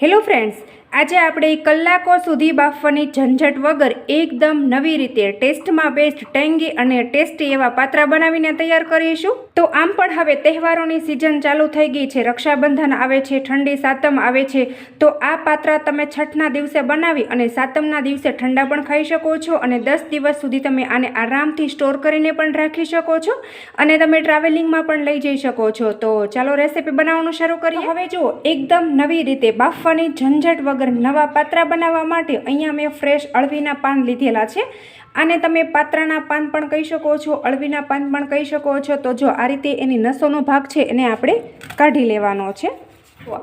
Hello friends આજે આપણે કલાકો સુધી બાફવાની ઝંઝટ વગર એકદમ નવી રીતે ટેસ્ટમાં બેસ્ટ ટેંગી અને ટેસ્ટી એવા પાત્રા બનાવીને તૈયાર કરીશું. તો આમ પણ હવે તહેવારોની સિઝન ચાલુ થઈ ગઈ છે રક્ષાબંધન આવે છે ઠંડી સાતમ આવે છે તો આ પાત્રા તમે છઠના દિવસે બનાવી અને સાતમના દિવસે ઠંડા પણ ખાઈ શકો છો અને દસ દિવસ સુધી તમે આને આરામથી સ્ટોર કરીને પણ રાખી શકો છો અને તમે ટ્રાવેલિંગમાં પણ લઈ જઈ શકો છો. તો ચાલો રેસીપી બનાવવાનું શરૂ કરીએ. હવે જુઓ એકદમ નવી રીતે બાફવાની ઝંઝટ વગર નવા પાત્રા બનાવવા માટે અહીંયા મેં ફ્રેશ અળવીના પાન લીધેલા છે. આને તમે પાત્રાના પાન પણ કહી શકો છો, અળવીના પાન પણ કહી શકો છો. તો જો આ રીતે એની નસોનો ભાગ છે, એને આપણે કાઢી લેવાનો છે.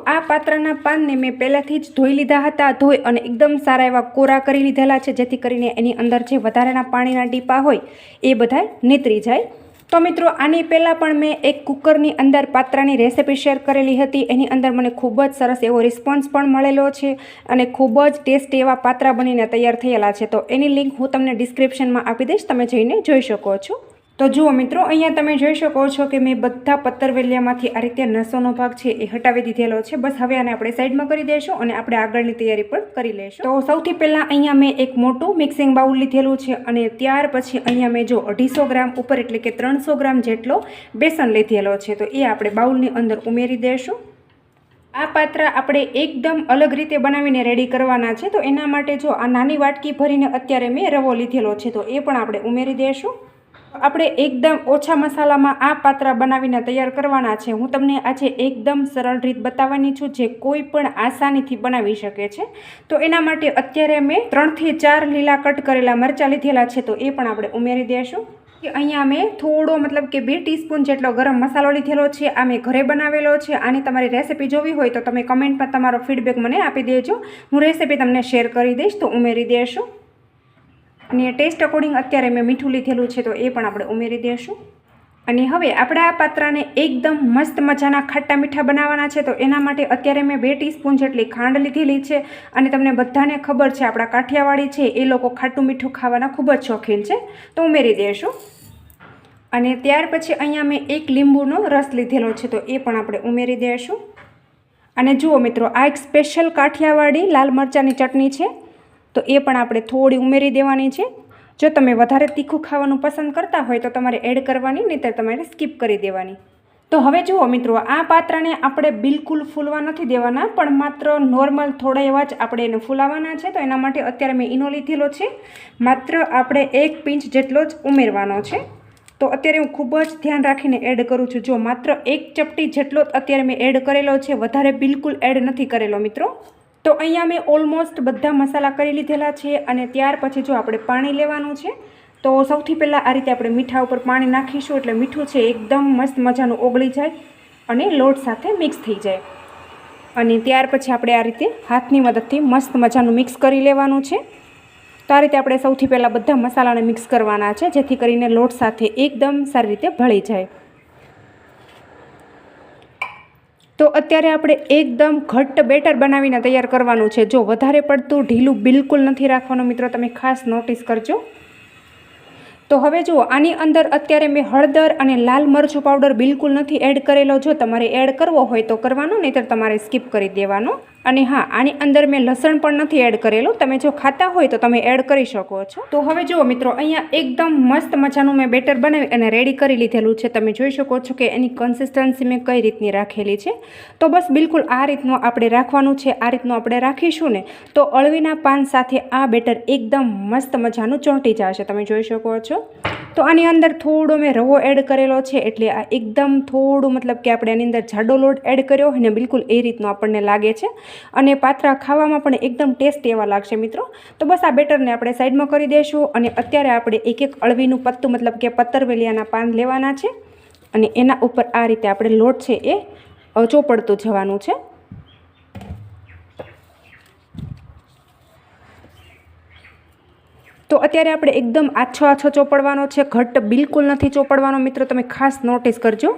આ પાત્રના પાનને મેં પહેલાંથી જ ધોઈ લીધા હતા, ધોઈ અને એકદમ સારા એવા કોરા કરી લીધેલા છે, જેથી કરીને એની અંદર જે વધારાના પાણીના ટીપા હોય, એ બધા નીતરી જાય. તો મિત્રો, આની પહેલાં પણ મેં એક કુકરની અંદર પાત્રાની રેસિપી શેર કરેલી હતી. એની અંદર મને ખૂબ જ સરસ એવો રિસ્પોન્સ પણ મળેલો છે અને ખૂબ જ ટેસ્ટી એવા પાત્રા બનીને તૈયાર થયેલા છે. તો એની લિંક હું તમને ડિસ્ક્રિપ્શનમાં આપી દઈશ. તમે જઈને જોઈ શકો છો. તો જુઓ મિત્રો, અહીંયા તમે જોઈ શકો છો કે મેં બધા પત્તરવેલિયામાંથી આ રીતે નસોનો ભાગ છે એ હટાવી દીધેલો છે. બસ હવે આને આપણે સાઈડમાં કરી દઈશું અને આપણે આગળની તૈયારી પણ કરી લઈશું તો સૌથી પહેલાં અહીંયા મેં એક મોટું મિક્સિંગ બાઉલ લીધેલું છે અને ત્યાર પછી અહીંયા મેં જો અઢીસો ગ્રામ ઉપર એટલે કે ત્રણસો ગ્રામ જેટલો બેસન લીધેલો છે. તો એ આપણે બાઉલની અંદર ઉમેરી દઈશું આ પાત્ર આપણે એકદમ અલગ રીતે બનાવીને રેડી કરવાના છે. તો એના માટે જો આ નાની વાટકી ભરીને અત્યારે મેં રવો લીધેલો છે, તો એ પણ આપણે ઉમેરી દઈશું આપણે એકદમ ઓછા મસાલામાં આ પાત્રા બનાવીને તૈયાર કરવાના છે. હું તમને આજે એકદમ સરળ રીત બતાવવાની છું જે કોઈ પણ આસાનીથી બનાવી શકે છે. તો એના માટે અત્યારે મેં ત્રણથી ચાર લીલા કટ કરેલા મરચાં લીધેલા છે, તો એ પણ આપણે ઉમેરી દઈશું કે અહીંયા મેં થોડો મતલબ કે બે ટીસ્પૂન જેટલો ગરમ મસાલો લીધેલો છે, આ મેં ઘરે બનાવેલો છે. આની તમારી રેસિપી જોવી હોય તો તમે કમેન્ટમાં તમારો ફીડબેક મને આપી દેજો. હું રેસિપી તમને શેર કરી દઈશ, તો ઉમેરી દઈશું અને ટેસ્ટ અકોર્ડિંગ અત્યારે મેં મીઠું લીધેલું છે તો એ પણ આપણે ઉમેરી દઈશું અને હવે આપણે આ પાત્રાને એકદમ મસ્ત મજાના ખાટા મીઠા બનાવવાના છે તો એના માટે અત્યારે મેં બે ટીસ્પૂન જેટલી ખાંડ લીધેલી છે અને તમને બધાને ખબર છે આપણા કાઠિયાવાડી છે એ લોકો ખાટું મીઠું ખાવાના ખૂબ જ શોખીન છે તો ઉમેરી દઈશું અને ત્યાર પછી અહીંયા મેં એક લીંબુનો રસ લીધેલો છે તો એ પણ આપણે ઉમેરી દઈશું અને જુઓ મિત્રો, આ એક સ્પેશિયલ કાઠિયાવાડી લાલ મરચાંની ચટણી છે. તો એ પણ આપણે થોડી ઉમેરી દેવાની છે. જો તમે વધારે તીખું ખાવાનું પસંદ કરતા હોય તો તમારે એડ કરવાની, નહીંતર તમારે સ્કીપ કરી દેવાની. તો હવે જુઓ મિત્રો, આ પાત્રને આપણે બિલકુલ ફૂલવા નથી દેવાના, પણ માત્ર નોર્મલ થોડા એવા જ આપણે એને ફૂલાવાના છે. તો એના માટે અત્યારે મેં ઈનો લીધેલો છે. માત્ર આપણે એક પિંચ જેટલો જ ઉમેરવાનો છે. તો અત્યારે હું ખૂબ જ ધ્યાન રાખીને એડ કરું છું. જો માત્ર એક ચપટી જેટલો અત્યારે મેં એડ કરેલો છે, વધારે બિલકુલ એડ નથી કરેલો મિત્રો. તો અહીંયા મેં ઓલમોસ્ટ બધા મસાલા કરી લીધેલા છે અને ત્યાર પછી જો આપણે પાણી લેવાનું છે, તો સૌથી પહેલાં આ રીતે આપણે મીઠા ઉપર પાણી નાખીશું એટલે મીઠું છે એકદમ મસ્ત મજાનું ઓગળી જાય અને લોટ સાથે મિક્સ થઈ જાય. અને ત્યાર પછી આપણે આ રીતે હાથની મદદથી મસ્ત મજાનું મિક્સ કરી લેવાનું છે. તો આ રીતે આપણે સૌથી પહેલાં બધા મસાલાને મિક્સ કરવાના છે, જેથી કરીને લોટ સાથે એકદમ સારી રીતે ભળી જાય. તો અત્યારે આપણે એકદમ ઘટ્ટ બેટર બનાવીને તૈયાર કરવાનું છે. જો વધારે પડતું ઢીલું બિલકુલ નથી રાખવાનું મિત્રો, તમે ખાસ નોટિસ કરજો. તો હવે જુઓ, આની અંદર અત્યારે મેં હળદર અને લાલ મરચું પાવડર બિલકુલ નથી એડ કરેલો. જો તમારે એડ કરવો હોય તો કરવાનો, નહીંતર તમારે સ્કીપ કરી દેવાનો. અને હા, આની અંદર મેં લસણ પણ નથી એડ કરેલું. તમે જો ખાતા હોય તો તમે એડ કરી શકો છો. તો હવે જુઓ મિત્રો, અહીંયા એકદમ મસ્ત મજાનું મેં બેટર બનાવી અને રેડી કરી લીધેલું છે. તમે જોઈ શકો છો કે એની કન્સિસ્ટન્સી મેં કઈ રીતની રાખેલી છે. તો બસ બિલકુલ આ રીતનું આપણે રાખવાનું છે. આ રીતનું આપણે રાખીશું ને, તો અળવીના પાન સાથે આ બેટર એકદમ મસ્ત મજાનું ચોંટી જશે. તમે જોઈ શકો છો. તો આની અંદર થોડો મેં રવો એડ કરેલો છે એટલે આ એકદમ થોડું મતલબ કે આપણે આની અંદર જાડો લોટ એડ કર્યો હોય ને બિલકુલ એ રીતનું આપણને લાગે છે. અને પાત્રા ખાવામાં પણ એકદમ ટેસ્ટ એવા લાગશે મિત્રો. તો બસ આ બેટરને આપણે સાઈડમાં કરી દઈશું અને અત્યારે આપણે એક એક અળવીનું પત્તું મતલબ કે પત્તરવેલિયાના પાન લેવાના છે. અને એના ઉપર આ રીતે આપણે લોટ છે એ ચોપડતું જવાનું છે. તો અત્યારે આપણે એકદમ આછો આછો ચોપડવાનો છે. ઘટ્ટ બિલકુલ નથી ચોપડવાનો મિત્રો, તમે ખાસ નોટિસ કરજો.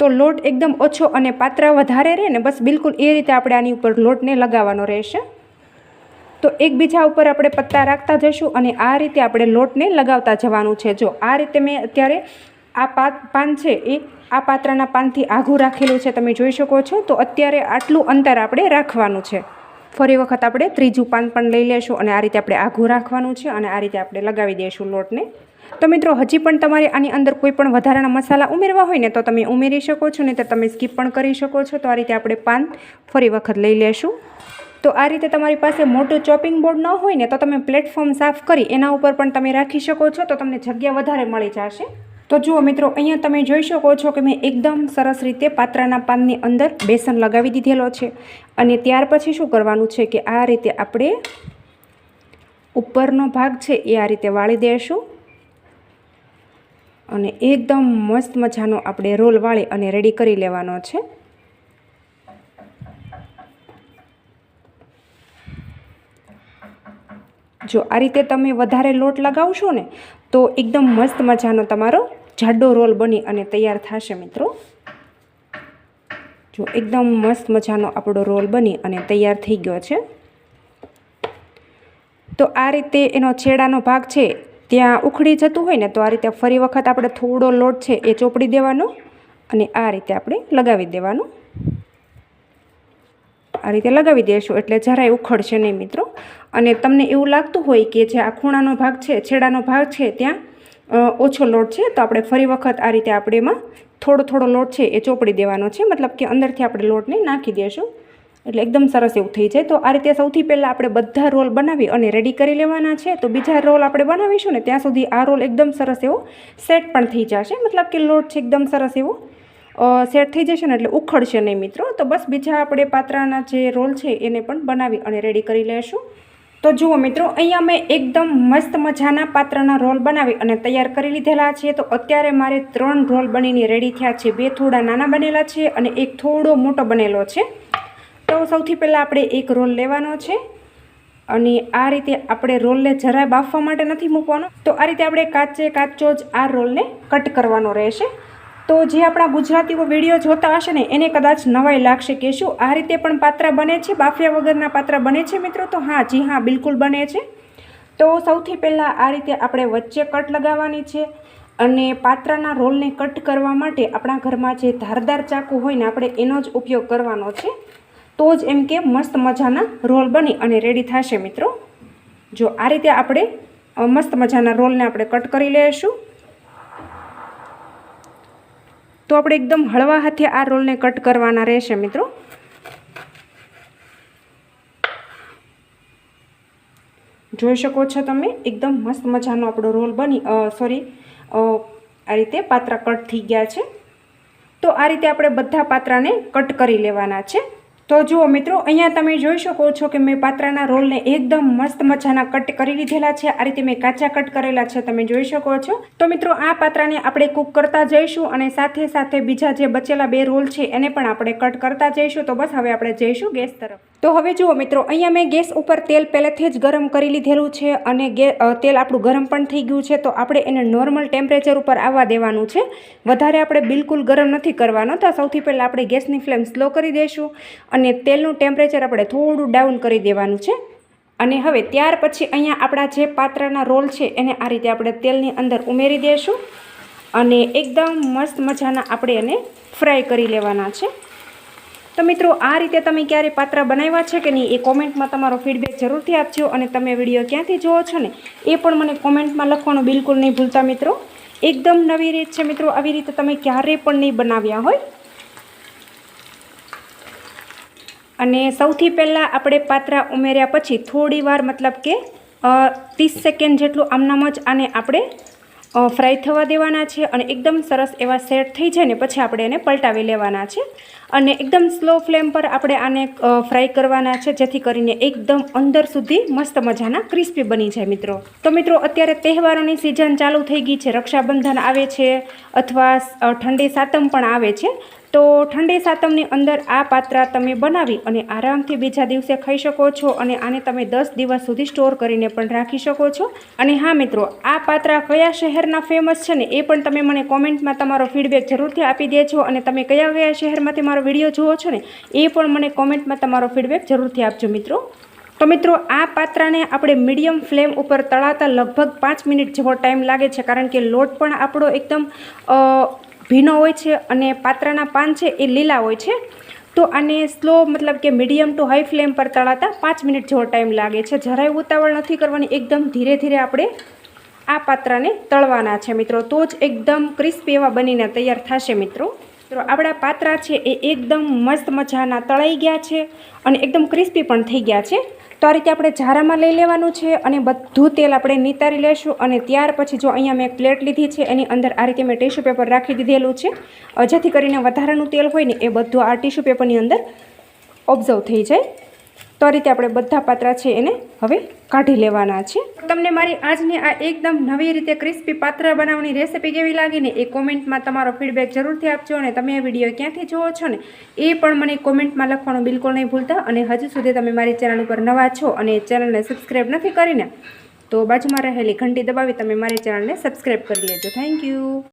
તો લોટ એકદમ ઓછો અને પાત્રા વધારે રહે ને બસ બિલકુલ એ રીતે આપણે આની ઉપર લોટને લગાવવાનો રહેશે. તો એકબીજા ઉપર આપણે પત્તા રાખતા જઈશું અને આ રીતે આપણે લોટને લગાવતા જવાનું છે. જો આ રીતે મેં અત્યારે આ પાન છે એ આ પાત્રાના પાનથી આઘું રાખેલું છે, તમે જોઈ શકો છો. તો અત્યારે આટલું અંતર આપણે રાખવાનું છે. ફરી વખત આપણે ત્રીજું પાન પણ લઈ લેશું અને આ રીતે આપણે આઘું રાખવાનું છે અને આ રીતે આપણે લગાવી દઈશું લોટને. તો મિત્રો, હજી પણ તમારે આની અંદર કોઈ પણ વધારાના મસાલા ઉમેરવા હોય ને તો તમે ઉમેરી શકો છો નહીં તો તમે સ્કીપ પણ કરી શકો છો. તો આ રીતે આપણે પાન ફરી વખત લઈ લેશું. તો આ રીતે તમારી પાસે મોટું ચોપિંગ બોર્ડ ન હોય ને તો તમે પ્લેટફોર્મ સાફ કરી એના ઉપર પણ તમે રાખી શકો છો, તો તમને જગ્યા વધારે મળી જશે. તો જુઓ મિત્રો, અહીંયા તમે જોઈ શકો છો કે મેં એકદમ સરસ રીતે પાત્રાના પાનની અંદર બેસન લગાવી દીધેલો છે. અને ત્યાર પછી શું કરવાનું છે કે આ રીતે આપણે ઉપરનો ભાગ છે એ આ રીતે વાળી દઈશું અને એકદમ મસ્ત મજાનો આપણે રોલ વાળી અને રેડી કરી લેવાનો છે. જો આ રીતે તમે વધારે લોટ લગાવશો ને તો એકદમ મસ્ત મજાનો તમારો જાડો રોલ બની અને તૈયાર થશે મિત્રો. જો એકદમ મસ્ત મજાનો આપણો રોલ બની અને તૈયાર થઈ ગયો છે. તો આ રીતે એનો છેડાનો ભાગ છે, ત્યાં ઉખડી જતું હોય ને, તો આ રીતે ફરી વખત આપણે થોડો લોટ છે એ ચોપડી દેવાનો અને આ રીતે આપણે લગાવી દેવાનું. આ રીતે લગાવી દઈશું એટલે જરાય ઉખડશે નહીં મિત્રો. અને તમને એવું લાગતું હોય કે જે આ ખૂણાનો ભાગ છે, છેડાનો ભાગ છે, ત્યાં ઓછો લોટ છે, તો આપણે ફરી વખત આ રીતે આપણે એમાં થોડો થોડો લોટ છે એ ચોપડી દેવાનો છે. મતલબ કે અંદરથી આપણે લોટને નાખી દઈશું એટલે એકદમ સરસ એવું થઈ જાય. તો આ રીતે સૌથી પહેલાં આપણે બધા રોલ બનાવી અને રેડી કરી લેવાના છે. તો બીજા રોલ આપણે બનાવીશું ને ત્યાં સુધી આ રોલ એકદમ સરસ એવો સેટ પણ થઈ જશે. મતલબ કે લોટ છે એકદમ સરસ એવો સેટ થઈ જશે ને એટલે ઉખડશે નહીં મિત્રો. તો બસ બીજા આપણે પાત્રાના જે રોલ છે એને પણ બનાવી અને રેડી કરી લેશું. તો જુઓ મિત્રો, અહીંયા મેં એકદમ મસ્ત મજાના પાત્રના રોલ બનાવી અને તૈયાર કરી લીધેલા છે. તો અત્યારે મારે ત્રણ રોલ બનીને રેડી થયા છે. બે થોડા નાના બનેલા છે અને એક થોડો મોટો બનેલો છે. તો સૌથી પહેલાં આપણે એક રોલ લેવાનો છે. અને આ રીતે આપણે રોલને જરાય બાફવા માટે નથી મૂકવાનો. તો આ રીતે આપણે કાચે કાચો જ આ રોલને કટ કરવાનો રહેશે. તો જે આપણા ગુજરાતીઓ વીડિયો જોતા હશે ને, એને કદાચ નવાઈ લાગશે. કે શું આ રીતે પણ પાત્રા બને છે? બાફિયા વગરના પાત્રા બને છે મિત્રો? તો હા, જી હા, બિલકુલ બને છે. તો સૌથી પહેલાં આ રીતે આપણે વચ્ચે કટ લગાવવાની છે અને પાત્રાના રોલને કટ કરવા માટે આપણા ઘરમાં જે ધારદાર ચાકુ હોય ને, આપણે એનો જ ઉપયોગ કરવાનો છે. તો જ એમ કે મસ્ત મજાના રોલ બની અને રેડી થશે મિત્રો. જો આ રીતે આપણે મસ્ત મજાના રોલને આપણે કટ કરી લઈશું. તો આપણે એકદમ હળવા હાથે આ રોલને કટ કરવાના રહેશે, મિત્રો. જોઈ શકો છો તમે, એકદમ મસ્ત મજાનો આપણો રોલ બની સોરી આ રીતે પાત્રા કટ થઈ ગયા છે. તો આ રીતે આપણે બધા પાત્રાને કટ કરી લેવાના છે. તો જુઓ મિત્રો, અહીંયા તમે જોઈ શકો છો કે મેં પાત્રાના રોલને એકદમ મસ્ત મજાના કટ કરી લીધેલા છે. આ રીતે મેં કાચા કટ કરેલા છે, તમે જોઈ શકો છો. તો મિત્રો, આ પાત્રાને આપણે કૂક કરતા જઈશું અને સાથે સાથે બીજા જે બચેલા બે રોલ છે, એને પણ આપણે કટ કરતા જઈશું. તો બસ, હવે આપણે જઈશું ગેસ તરફ. તો હવે જુઓ મિત્રો, અહીંયા મેં ગેસ ઉપર તેલ પહેલેથી જ ગરમ કરી લીધેલું છે અને તેલ આપણું ગરમ પણ થઈ ગયું છે, તો આપણે એને નોર્મલ ટેમ્પરેચર ઉપર આવવા દેવાનું છે. વધારે આપણે બિલકુલ ગરમ નથી કરવાનો, તો સૌથી પહેલાં આપણે ગેસની ફ્લેમ સ્લો કરી દઈશું અને તેલનું ટેમ્પરેચર આપણે થોડું ડાઉન કરી દેવાનું છે. અને હવે ત્યાર પછી અહીંયા આપણા જે પાત્રના રોલ છે, એને આ રીતે આપણે તેલની અંદર ઉમેરી દઈશું અને એકદમ મસ્ત મજાના આપણે એને ફ્રાય કરી લેવાના છે. તો મિત્રો, આ રીતે તમે ક્યારે પાત્રા બનાવ્યા છે કે નહીં એ કોમેન્ટમાં તમારો ફીડબેક જરૂરથી આપજો અને તમે વીડિયો ક્યાંથી જોવો છો ને એ પણ મને કોમેન્ટમાં લખવાનું બિલકુલ નહીં ભૂલતા મિત્રો. એકદમ નવી રીત છે મિત્રો, આવી રીતે તમે ક્યારેય પણ નહીં બનાવ્યા હોય. અને સૌથી પહેલાં આપણે પાત્રા ઉમેર્યા પછી થોડી વાર મતલબ કે ત્રીસ સેકન્ડ જેટલું આમનામ જ આને આપણે ફ્રાય થવા દેવાના છે અને એકદમ સરસ એવા સેટ થઈ જાય ને પછી આપણે એને પલટાવી લેવાના છે. અને એકદમ સ્લો ફ્લેમ પર આપણે આને ફ્રાય કરવાના છે, જેથી કરીને એકદમ અંદર સુધી મસ્ત મજાના ક્રિસ્પી બની જાય મિત્રો. તો મિત્રો, અત્યારે તહેવારોની સિઝન ચાલુ થઈ ગઈ છે, રક્ષાબંધન આવે છે, અથવા ઠંડી સાતમ પણ આવે છે. તો ઠંડી સાતમની અંદર આ પાત્રા તમે બનાવી અને આરામથી બીજા દિવસે ખાઈ શકો છો અને આને તમે દસ દિવસ સુધી સ્ટોર કરીને પણ રાખી શકો છો. અને હા મિત્રો, આ પાત્રા કયા શહેરના ફેમસ છે ને એ પણ તમે મને કોમેન્ટમાં તમારો ફીડબેક જરૂરથી આપી દેજો અને તમે કયા કયા શહેરમાંથી મારો વીડિયો જુઓ છો ને એ પણ મને કોમેન્ટમાં તમારો ફીડબેક જરૂરથી આપજો મિત્રો. તો મિત્રો, આ પાત્રાને આપણે મીડિયમ ફ્લેમ ઉપર તળાતા લગભગ પાંચ મિનિટ જેવો ટાઈમ લાગે છે કારણ કે લોટ પણ આપણો એકદમ ભીનો હોય છે અને પાત્રાના પાન છે એ લીલા હોય છે. તો આને સ્લો મતલબ કે મીડિયમ ટુ હાઈ ફ્લેમ પર તળાતા પાંચ મિનિટ જેવો ટાઈમ લાગે છે. જરાય ઉતાવળ નથી કરવાની, એકદમ ધીરે ધીરે આપણે આ પાત્રાને તળવાના છે મિત્રો. તો જ એકદમ ક્રિસ્પી એવા બનીને તૈયાર થશે મિત્રો. મિત્રો આપણા પાત્રા છે એ એકદમ મસ્ત મજાના તળાઈ ગયા છે અને એકદમ ક્રિસ્પી પણ થઈ ગયા છે. તો આ રીતે આપણે ઝારામાં લઈ લેવાનું છે અને બધું તેલ આપણે નિતારી લેશું અને ત્યાર પછી જો અહીંયા મેં પ્લેટ લીધી છે, એની અંદર આ રીતે મેં ટીશ્યુ પેપર રાખી દીધેલું છે. જેથી કરીને વધારાનું તેલ હોય ને એ બધું આ ટીશ્યુ પેપરની અંદર ઓબ્ઝર્વ થઈ જાય. તો આ રીતે આપણે બધા પાત્રા છે એને હવે કાઢી લેવાના છે. તમને મારી આજની આ એકદમ નવી રીતે ક્રિસ્પી પાત્રા બનાવવાની રેસીપી કેવી લાગી ને એ કોમેન્ટમાં તમારો ફીડબેક જરૂરથી આપજો અને તમે આ વીડિયો ક્યાંથી જોવો છો ને એ પણ મને કોમેન્ટમાં લખવાનું બિલકુલ નહીં ભૂલતા અને હજુ સુધી તમે મારી ચેનલ ઉપર નવા છો અને ચેનલને સબસ્ક્રાઈબ નથી કરીને તો બાજુમાં રહેલી ઘંટી દબાવી તમે મારી ચેનલને સબસ્ક્રાઈબ કરી લેજો. Thank you.